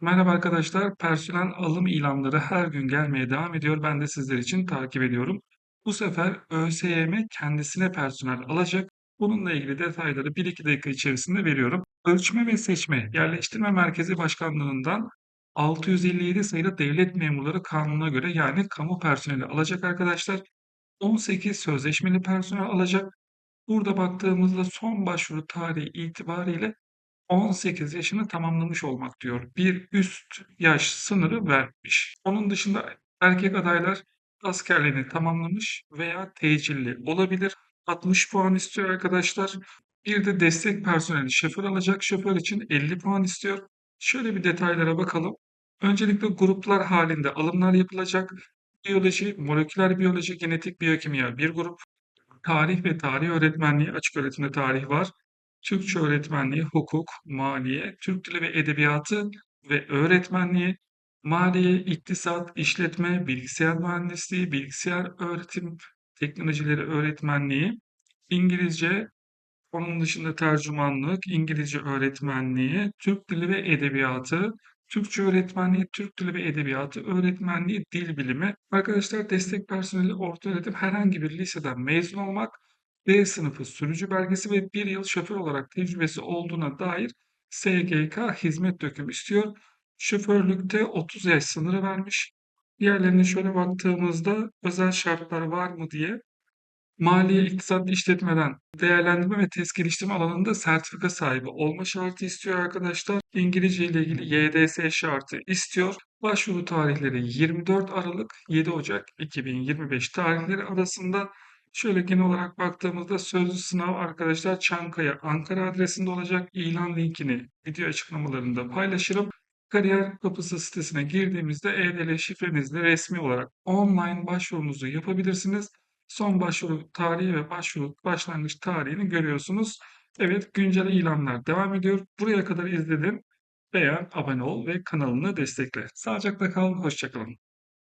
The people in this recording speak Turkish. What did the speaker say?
Merhaba arkadaşlar. Personel alım ilanları her gün gelmeye devam ediyor. Ben de sizler için takip ediyorum. Bu sefer ÖSYM kendisine personel alacak. Bununla ilgili detayları 1-2 dakika içerisinde veriyorum. Ölçme ve Seçme Yerleştirme Merkezi Başkanlığı'ndan 657 sayılı Devlet Memurları Kanunu'na göre yani kamu personeli alacak arkadaşlar. 18 sözleşmeli personel alacak. Burada baktığımızda son başvuru tarihi itibariyle 18 yaşını tamamlamış olmak diyor. Bir üst yaş sınırı vermiş. Onun dışında erkek adaylar askerliğini tamamlamış veya tecilli olabilir. 60 puan istiyor arkadaşlar. Bir de destek personeli şoför alacak. Şoför için 50 puan istiyor. Şöyle bir detaylara bakalım. Öncelikle gruplar halinde alımlar yapılacak. Biyoloji, moleküler biyoloji, genetik biyokimya bir grup. Tarih ve tarih öğretmenliği, açık öğretimde tarih var. Türkçe öğretmenliği, hukuk, maliye, Türk dili ve edebiyatı ve öğretmenliği, maliye, iktisat, işletme, bilgisayar mühendisliği, bilgisayar öğretim teknolojileri öğretmenliği, İngilizce, onun dışında tercümanlık, İngilizce öğretmenliği, Türk dili ve edebiyatı, Türkçe öğretmenliği, Türk dili ve edebiyatı öğretmenliği, dil bilimi. Arkadaşlar destek personeli orta öğretim herhangi bir liseden mezun olmak, D sınıfı sürücü belgesi ve bir yıl şoför olarak tecrübesi olduğuna dair SGK hizmet dökümü istiyor. Şoförlükte 30 yaş sınırı vermiş. Diğerlerine şöyle baktığımızda özel şartlar var mı diye Maliye, iktisat, işletmeden değerlendirme ve test geliştirme alanında sertifika sahibi olma şartı istiyor arkadaşlar. İngilizce ile ilgili YDS şartı istiyor. Başvuru tarihleri 24 Aralık 7 Ocak 2025 tarihleri arasında. Şöyle genel olarak baktığımızda sözlü sınav arkadaşlar Çankaya, Ankara adresinde olacak. İlan linkini video açıklamalarında paylaşırım. Kariyer Kapısı sitesine girdiğimizde e-devlet şifrenizle resmi olarak online başvurunuzu yapabilirsiniz. Son başvuru tarihi ve başvuru başlangıç tarihini görüyorsunuz. Evet, güncel ilanlar devam ediyor. Buraya kadar izledin. Beğen, abone ol ve kanalını destekle. Sağlıcakla kalın.